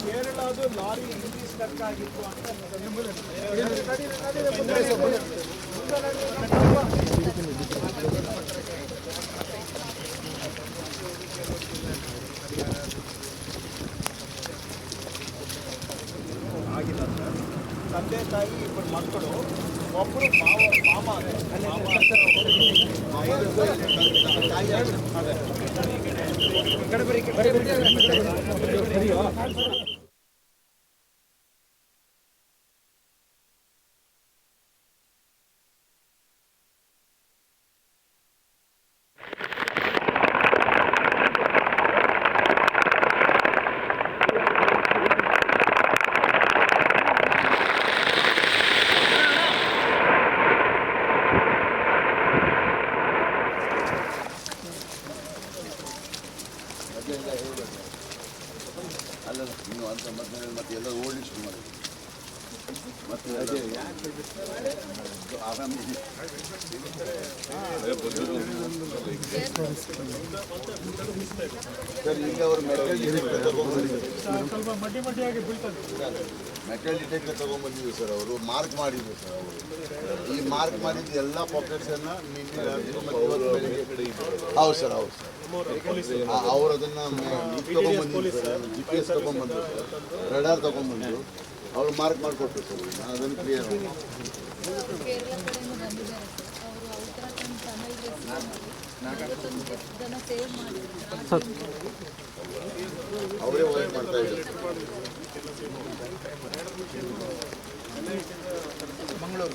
ಕೇರಳದು lorry English stuck ಆಗಿತ್ತು ಅಂತ ಆಗಿಲ್ಲ ತಂದೆ ತಾಯಿ ಇಬ್ಬರು ಮಕ್ಕಳು. ಒಬ್ಬರು ಮಾವ ಮಾಮ ಅದೇ ಅಲ್ಲ ನೀವು ಅಂತ ಮತ್ತೆ ಎಲ್ಲ ಓಡಿಸ್ತು ಮಾಡಿ ಮತ್ತೆ ಅದೇ ಸರ್ ಈಗ ಅವರು ಡಿಟೆಕ್ಟರ್ ಸರ್ ಅವರು ಮಾರ್ಕ್ ಮಾಡಿದ್ರು ಸರ್ ಅವರು ಈ ಮಾರ್ಕ್ ಮಾಡಿದ ಎಲ್ಲ ಪಾಕೆಟ್ಸ್ ಅನ್ನ ನಿನ್ನೆ ರಾತ್ರಿ ಮತ್ತೆ ಹೌದು ಸರ್ ಹೌದು. ಸರ್ ಅವ್ರು ಅದನ್ನ ತಗೊಂಡ್ಬಂದಿದ್ರು ಸರ್ ಜಿ ಪಿ ಎಸ್ ತಗೊಂಡ್ಬಂದ್ರು ರಡಾರ್ ತಗೊಂಡ್ಬಂದ್ರು ಅವ್ರು ಮಾರ್ಕ್ ಮಾಡಿಕೊಟ್ರು ಸರ್ ನಾನು ಅದನ್ನು ಕ್ಲಿಯರ್ ಅವರು ವರ್ಕ್ ಮಾಡ್ತಾ ಇದ್ದಾರೆ ಮಂಗಳೂರು.